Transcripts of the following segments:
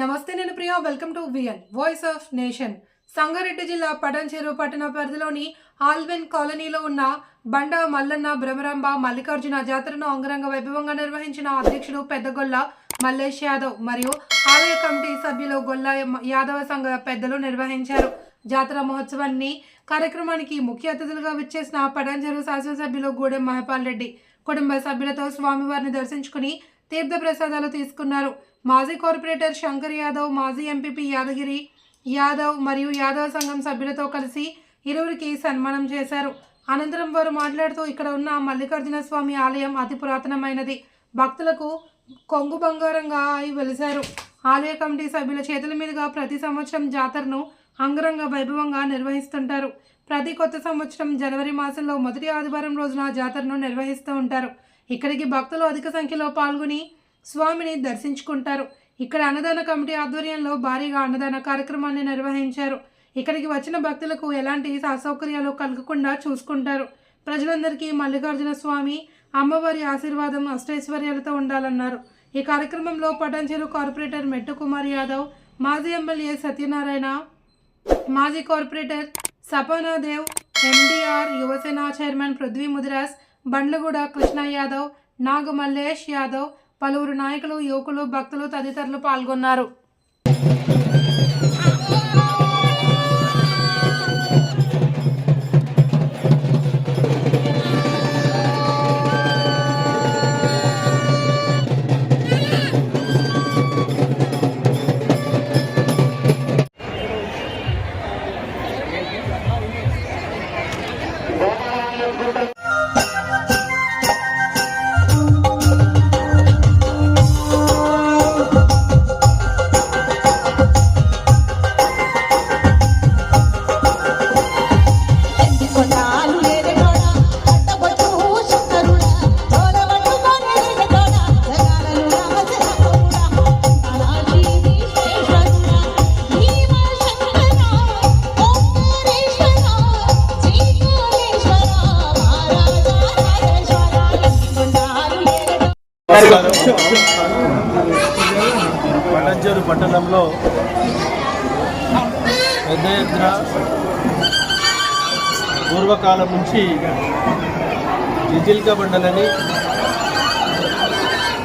నమస్తే నేను Priya welcome to VN voice of nation Sangareddy జిల్లా పటంచెరు పట్టణ పరిధిలోని ఆల్వెన్ కాలనీలో ఉన్న బండ మల్లన్న భ్రమరాంబ మల్లికార్జున జాతరను అంగరంగ వైభవంగా నిర్వహించిన అధ్యక్షుడు పెద్దగొల్ల మల్లేష్ యాదవ్ మరియు ఆలయ కమిటీ సభ్యులు గొల్ల యాదవ సంఘ పెద్దలు నిర్వహించారు. జాతర మహోత్సవాన్ని కార్యక్రమానికి ముఖ్య అతిథులుగా విచ్చేసిన పటాన్చెరు శాసనసభ్యులు గూడెం మహపాల్ రెడ్డి. కుటుంబ సభ్యులతో స్వామివారిని దర్శించుకుని తీర్థ ప్రసాదాలు తీసుకున్నారు. మాజీ కార్పొరేటర్ శంకర్ యాదవ్ మాజీ ఎంపీపీ యాదగిరి యాదవ్ మరియు యాదవ్ సంఘం సభ్యులతో కలిసి ఇరువురికి సన్మానం చేశారు. అనంతరం వారు మాట్లాడుతూ ఇక్కడ ఉన్న మల్లికార్జున స్వామి ఆలయం అతి పురాతనమైనది. భక్తులకు కొంగు బంగారంగా అయి వెలిశారు. ఆలయ కమిటీ సభ్యుల చేతుల మీదుగా ప్రతి సంవత్సరం జాతరను అంగరంగ వైభవంగా నిర్వహిస్తుంటారు. ప్రతి కొత్త సంవత్సరం జనవరి మాసంలో మొదటి ఆదివారం రోజున జాతరను నిర్వహిస్తూ ఉంటారు. ఇక్కడికి భక్తులు అధిక సంఖ్యలో పాల్గొని స్వామిని దర్శించుకుంటారు. ఇక్కడ అన్నదాన కమిటీ ఆధ్వర్యంలో భారీగా అన్నదాన కార్యక్రమాన్ని నిర్వహించారు. ఇక్కడికి వచ్చిన భక్తులకు ఎలాంటి అసౌకర్యాలు కలగకుండా చూసుకుంటారు. ప్రజలందరికీ మల్లికార్జున స్వామి అమ్మవారి ఆశీర్వాదం అష్టైశ్వర్యాలతో ఉండాలన్నారు. ఈ కార్యక్రమంలో పటాన్చెరు కార్పొరేటర్ మెట్టు కుమార్ యాదవ్ మాజీ ఎమ్మెల్యే సత్యనారాయణ మాజీ corporator Sapanadev MDR Yuvasena chairman Prithvi Mudiras Bandlaguda Krishna Yadav Naga Mallesh Yadav పలువురు నాయకులు యువకులు భక్తులు తదితరులు పాల్గొన్నారు లేరటోడా పట్టణంలో పెద్ద ఎత్తున పూర్వకాలం నుంచి జిజిల్క బండలని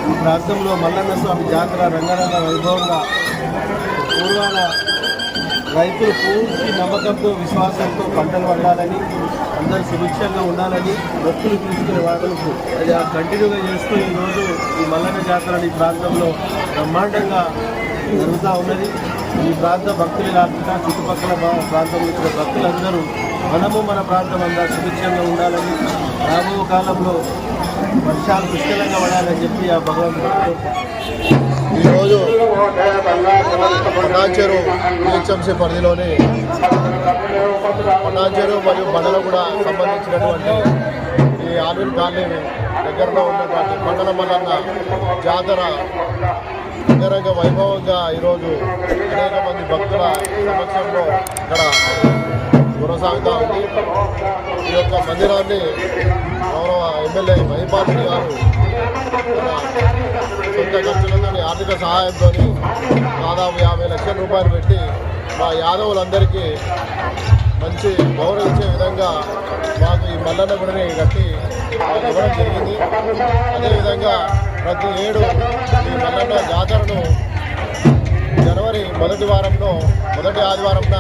ఈ ప్రాంతంలో మల్లన్న స్వామి జాతర రంగరంగ వైభవంగా పూర్వాల రైతులు పూర్తి నమ్మకంతో విశ్వాసంతో పంటలు పండాలని అందరూ సుభిక్షంగా ఉండాలని భక్తులు తీసుకునే వాళ్ళకు అది ఆ కంటిన్యూగా చేస్తూ ఈరోజు ఈ మల్లన్న జాతర ఈ ప్రాంతంలో బ్రహ్మాండంగా జరుగుతూ ఉన్నది. ఈ ప్రాంత భక్తులు కాకుండా చుట్టుపక్కల ప్రాంతంలో వచ్చిన భక్తులందరూ మనము మన ప్రాంతం అంతా సుభిక్షంగా ఉండాలని రాబో కాలంలో వర్షాలు పుష్కలంగా పడాలని చెప్పి ఆ భగవంతుడు ఈరోజు పటాన్చెరు పరిధిలోని పటాన్చెరు మరియు బండల కూడా సంబంధించినటువంటి ఈ ఆవిర్ కాలనీ దగ్గరలో ఉన్నటువంటి మండల మల్లన్న జాతర అంగరంగ వైభవంగా ఈరోజు అనేక మంది భక్తుల సమక్షంలో ఇక్కడ కొనసాగుతూ ఉంది ఈ యొక్క మందిరాన్ని గౌరవ ఎమ్మెల్యే మహిపాటి గారు సొంత ఖర్చులతో ఆర్థిక సహాయంతో దాదాపు యాభై లక్షల రూపాయలు పెట్టి మా యాదవులందరికీ మంచి గౌరవించే విధంగా మాకు ఈ మల్లన్న గుడిని కట్టి ఇవ్వడం జరిగింది. అదేవిధంగా ప్రతి ఏడు ఈ మల్లన్న జాతరను జనవరి మొదటి వారంలో మొదటి ఆదివారంన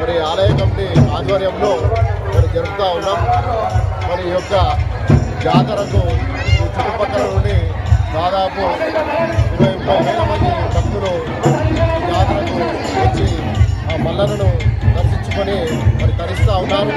మరి ఆలయ కమిటీ ఆధ్వర్యంలో మరి జరుపుతూ ఉన్నాం. మరి ఈ యొక్క జాతరకు చుట్టుపక్కల నుండి దాదాపు ఇరవై ముప్పై వేల మంది భక్తులు ఈ జాతరకు వచ్చి ఆ మల్లలను దర్శించుకొని మరి తరిస్తూ ఉన్నారు.